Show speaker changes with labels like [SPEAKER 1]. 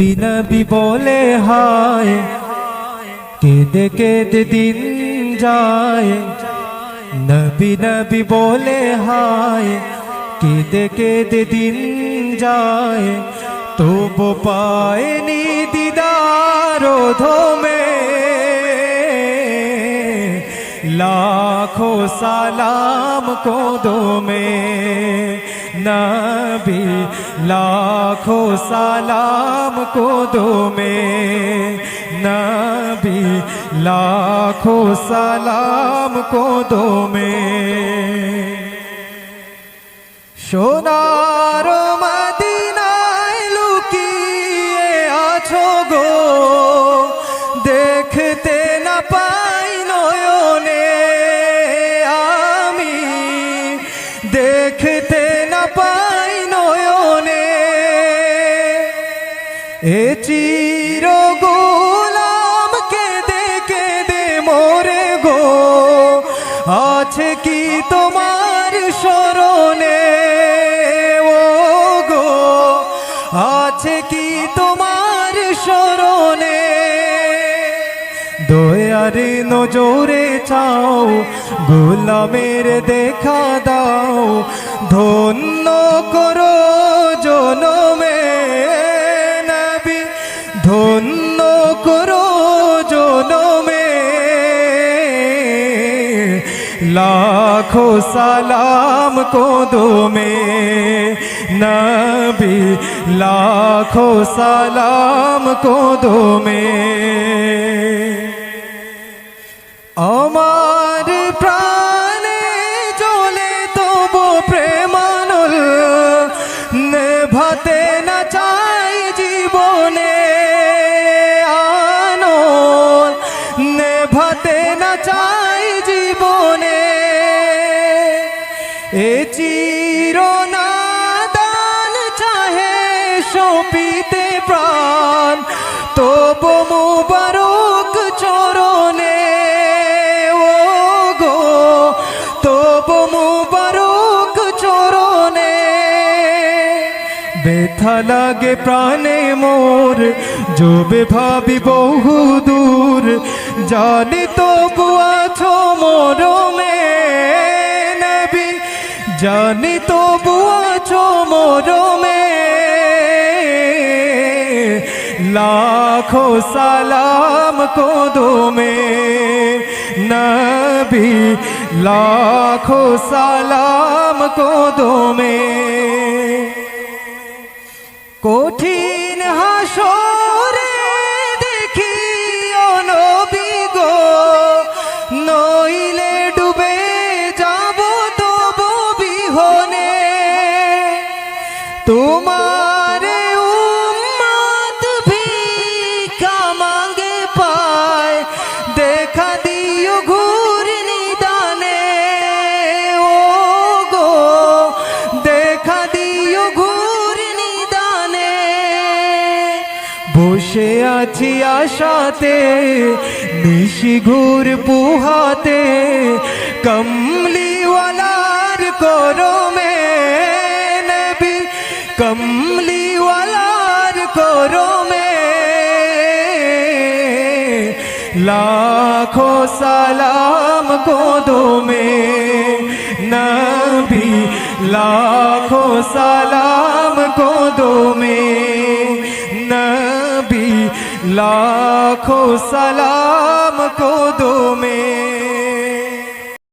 [SPEAKER 1] নবী নবী বলে হায়। কেঁদে কেঁদে দিন যায়। নবী নবী বলে হায়। কেঁদে কেঁদে দিন যায়। তবু পায়নি দিদার ধমে। লাখো সালাম কোদমে নবী লাখো সালাম কোদমে নবী লাখো সালাম কোদমে সোনার দেখতে না পাই নয়নে। এ দয়ার নজরে চাও, গোলামের দেখা দাও, ধন্য করো জনমে নবী, ধন্য করো জনমে। লাখো সালাম কোদমে নবী, লাখো সালাম কোদমে। এ চিরনাদান চাহে সপিতে প্রাণ, তবু মুবারক চরণে ও গো তবু মুবারক চরণে। ব্যথা লাগে প্রাণে মোর যবে ভাবি বহু দূর, জানি তবু আছো মরমে। জানি তবু আছো মরমে। লাখো সালাম কোদমে। নবী লাখো সালাম কোদমে। কঠিন তোমার উম্মত ভিক্ষা মাঙ্গে পায়। দেখা দিও ঘুর নিদানে। ও গো দেখা দিও ঘুর নিদানে। বসে আছি আশাতে, নিশি ঘুর পুহাতে। কমলিওয়ালার করমে কমলিওয়ালার করমে। লাখো সালাম কোদমে। নবী লাখো সালাম কোদমে। নবী লাখো সালাম কোদমে।